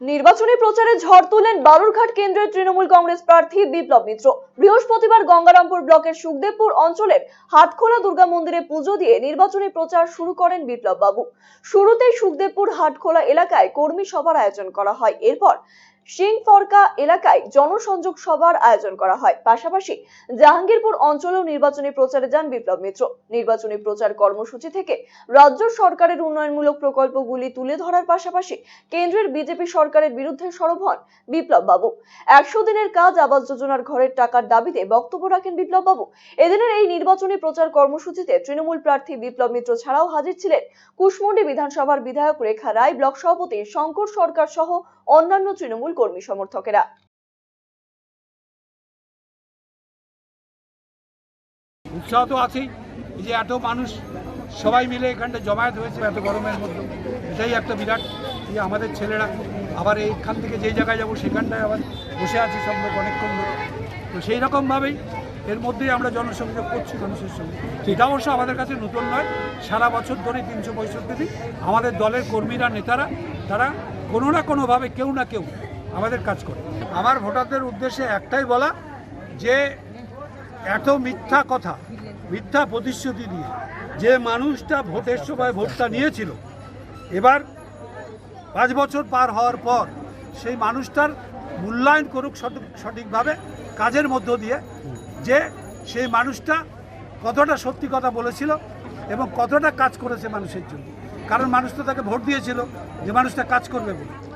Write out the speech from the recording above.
নির্বাচনী প্রচারে ঝড় তুলেন বালুরঘাট কেন্দ্রের তৃণমূল কংগ্রেস প্রার্থী বিপ্লব মিত্র। বৃহস্পতিবার গঙ্গারামপুর ব্লকের সুখদেবপুর অঞ্চলের হাটখোলা দুর্গা মন্দিরে পুজো দিয়ে নির্বাচনী প্রচার শুরু করেন বিপ্লব বাবু। শুরুতেই সুখদেবপুর হাটখোলা এলাকায় কর্মী সভার আয়োজন করা হয়। এরপর সিংফরকা এলাকায় জনসংযোগ সভার আয়োজন করা হয়। পাশাপাশি জাহাঙ্গীরপুর অঞ্চলেও নির্বাচনী প্রচারে যান বিপ্লব মিত্র। নির্বাচনী প্রচার কর্মসূচি থেকে রাজ্য সরকারের উন্নয়নমূলক প্রকল্পগুলি তুলে ধরার পাশাপাশি কেন্দ্রের বিজেপি সরকারের বিরুদ্ধে সরব হন বিপ্লব বাবু একশো দিনের কাজ আবাস যোজনার ঘরের টাকার দাবিতে বক্তব্য রাখেন বিপ্লব বাবু এদিনের এই নির্বাচনী প্রচার কর্মসূচিতে তৃণমূল প্রার্থী বিপ্লব মিত্র ছাড়াও হাজির ছিলেন কুশমন্ডি বিধানসভার বিধায়ক রেখা রায়, ব্লক সভাপতি শঙ্কর সরকার সহ অন্যান্য তৃণমূল কর্মী সমর্থকেরা। উৎসাহ তো আছেই যে এত মানুষ সবাই মিলে এখানটা জমায়েত হয়েছে, এত গরমের মধ্যে। এটাই একটা বিরাট যে আমাদের ছেলেরা আবার এইখান থেকে যেই জায়গায় যাব সেখানটায় আবার বসে আছে সব লোক অনেকক্ষণ ধরে। তো সেই রকমভাবেই এর মধ্যেই আমরা জনসংযোগ করছি মানুষের সঙ্গে। এটা অবশ্য আমাদের কাছে নতুন নয়, সারা বছর ধরে তিনশো পঁয়ষট্টি আমাদের দলের কর্মীরা, নেতারা, তারা কোনো না কোনোভাবে কেউ না কেউ আমাদের কাজ করে। আমার ভোটারদের উদ্দেশ্যে একটাই বলা যে, এত মিথ্যা কথা, মিথ্যা প্রতিশ্রুতি দিয়ে যে মানুষটা ভোটের সময় ভোটটা নিয়েছিল, এবার পাঁচ বছর পার হওয়ার পর সেই মানুষটার মূল্যায়ন করুক সঠিক- সঠিকভাবে, কাজের মধ্য দিয়ে যে সেই মানুষটা কতটা সত্যি কথা বলেছিল এবং কতটা কাজ করেছে মানুষের জন্য। কারণ মানুষ তো তাকে ভোট দিয়েছিল, যে মানুষটা কাজ করবে বলে।